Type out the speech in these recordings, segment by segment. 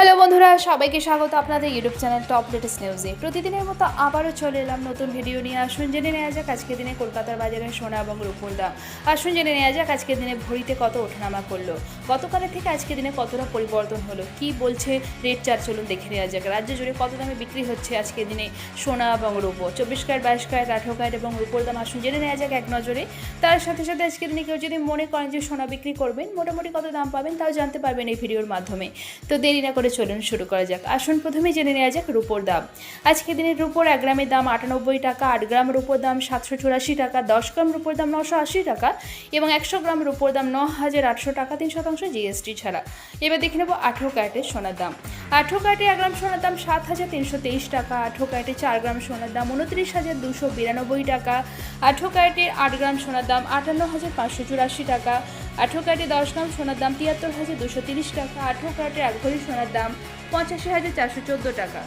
Hello. বন্ধুরা, সবাইকে স্বাগত আপনাদের ইউটিউব চ্যানেল টপ লেটেস্ট নিউজে। প্রতিদিনের মতো আবারও চলে এলাম নতুন ভিডিও নিয়ে। আসুন জেনে নেওয়া যাক, আজকের দিনে কলকাতার বাজারে সোনা এবং রূপোর দাম। আসুন জেনে নেওয়া যাক, আজকের দিনে ভরিতে কত ওঠানামা করল। গতকালের থেকে আজকের দিনে কতটা পরিবর্তন হলো, কি বলছে রেট চার চলুন দেখে নেওয়া যাক। রাজ্য জুড়ে কত দামে বিক্রি হচ্ছে আজকের দিনে সোনা এবং রূপো? চব্বিশ ক্যারেট, বাইশ ক্যারেট, আঠারো ক্যারেট এবং রূপোর দাম আসুন জেনে নেওয়া যাক এক নজরে। তার সাথে সাথে আজকের দিনে কেউ যদি মনে করেন যে সোনা বিক্রি করবেন, মোটামুটি কত দাম পাবেন তাও জানতে পারবেন এই ভিডিওর মাধ্যমে। তো দেরি না করে চলুন শুরু করা যাক। আসুন প্রথমে জেনে নেওয়া যাক রুপোর দাম। আজকের দিনের রুপোর এক গ্রামের দাম আটানব্বই টাকা, আট গ্রাম রুপোর দাম সাতশো চুরাশি টাকা, দশ গ্রাম রুপোর দাম নশো আশি টাকা এবং একশো গ্রাম রুপোর দাম ন হাজার আটশো টাকা, তিন শতাংশ জিএসটি ছাড়া। এবার দেখে নেব আঠেরো ক্যারেটের সোনার দাম। আঠেরো কাটে এক গ্রাম সোনার দাম সাত হাজার তিনশো তেইশ টাকা আঠো কাটে চার গ্রাম সোনার দাম উনত্রিশ হাজার দুশো বিরানব্বই টাকা আঠো ক্যারেটের আট গ্রাম সোনার দাম আটান্ন হাজার পাঁচশো চুরাশি টাকা আঠো কাটে দশ গ্রাম সোনার দাম তিয়াত্তর হাজার দুশো তিরিশ টাকা আঠেরো কাটে এক ভরি সোনার দাম পঁচাশি হাজার চারশো চোদ্দ টাকা।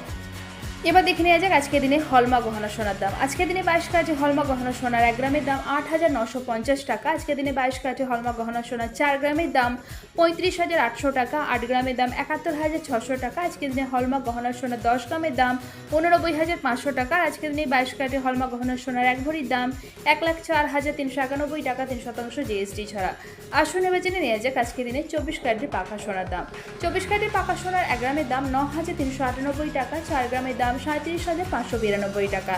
এবার দেখে নেওয়া যাক আজকের দিনে হলমা গহনা সোনার দাম। আজকের দিনে বাইশ কাজে হলমা গহনা সোনার এক গ্রামের দাম আট হাজার নশো পঞ্চাশ টাকা। আজকের দিনে বাইশ কাজে হলমা গহনা সোনার চার গ্রামের দাম পঁয়ত্রিশ হাজার আটশো টাকা। আট গ্রামের দাম একাত্তর হাজার ছশো টাকা। আজকের দিনে হলমা গহনা সোনার দশ গ্রামের দাম উননব্বই হাজার পাঁচশো টাকা। আজকের দিনে বাইশ কাজে হলমা গহনা সোনার এক ভরির দাম এক লাখ চার হাজার তিনশো একানব্বই টাকা, তিন শতাংশ জিএসটি ছাড়া। আসুন এবার জেনে নেওয়া যাক আজকের দিনে চব্বিশ ক্যারেটের পাকা সোনার দাম। চব্বিশ ক্যারেটের পাকা সোনার এক গ্রামের দাম ন হাজার তিনশো আটানব্বই টাকা, চার গ্রামের দাম সাঁত্রিশ হাজার পাঁচশো বিরানব্বই টাকা।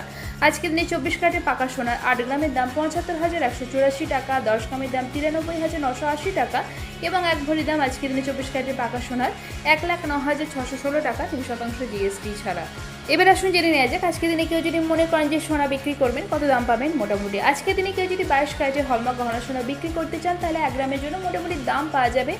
আজকের দিনে চব্বিশ ক্যারেটের পাকা সোনার আট গ্রামের দাম পঁচাত্তর হাজার একশো চুরাশি টাকা, দশ গ্রামের দাম তিরানব্বই হাজার নশো আশি টাকা এবং এক ভরি দাম আজকের দিনে চব্বিশ ক্যারেটের পাকা সোনার এক লাখ ন হাজার ছশো ষোলো টাকা, তিন শতাংশ জিএসটি ছাড়া। এবার আসুন জেনে নেওয়া যাক, আজকের দিনে কেউ যদি মনে করেন যে সোনা বিক্রি করবেন, কত দাম পাবেন মোটামুটি? আজকের দিনে কেউ যদি বাইশ ক্যারেটের হলমা গহনা সোনা বিক্রি করতে চান, তাহলে এক গ্রামের জন্য মোটামুটি দাম পাওয়া যাবে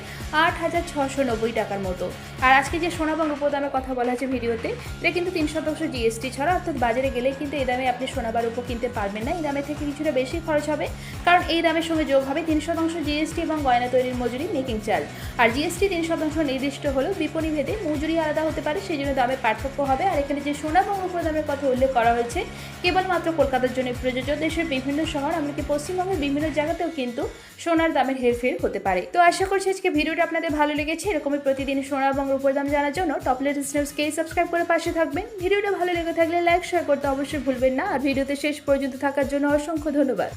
আট হাজার ছশো নব্বই টাকার মতো। আর আজকে যে সোনা এবং রূপো দামের কথা বলা হয়েছে ভিডিওতে, এটা কিন্তু তিন শতাংশ জিএসটি ছাড়া, অর্থাৎ বাজারে গেলে কিন্তু এই দামে আপনি সোনা বা কিনতে পারবেন না। এই দামে থেকে কিছুটা বেশি খরচ হবে, কারণ এই দামের সঙ্গে যোগ হবে তিন শতাংশ জিএসটি এবং গয়না তৈরির মজুরি মেকিং চার্জ আর জিএসটি তিন শতাংশ নির্দিষ্ট হলেও বিপণী ভেদে মজুরি আলাদা হতে পারে, সেই জন্য দামের পার্থক্য হবে। আর এখানে যে সোনা এবং রূপো দামের কথা উল্লেখ করা হয়েছে, কেবলমাত্র কলকাতার জন্য প্রযোজ্য। দেশের বিভিন্ন শহর, এমনকি পশ্চিমবঙ্গের বিভিন্ন জায়গাতেও কিন্তু সোনার দামের হেরফের হতে পারে। তো আশা করছি আজকে ভিডিওটা আপনাদের ভালো লেগেছে। এরকমই প্রতিদিন সোনা এবং রূপোর দাম জানার জন্য টপ লেটেস্ট নিউজকে সাবস্ক্রাইব করে পাশে থাকবেন। ভিডিওটা ভালো লেগে থাকলে লাইক শেয়ার করতে অবশ্যই ভুলবেন না। আর ভিডিওতে শেষ পর্যন্ত থাকার জন্য অসংখ্য ধন্যবাদ।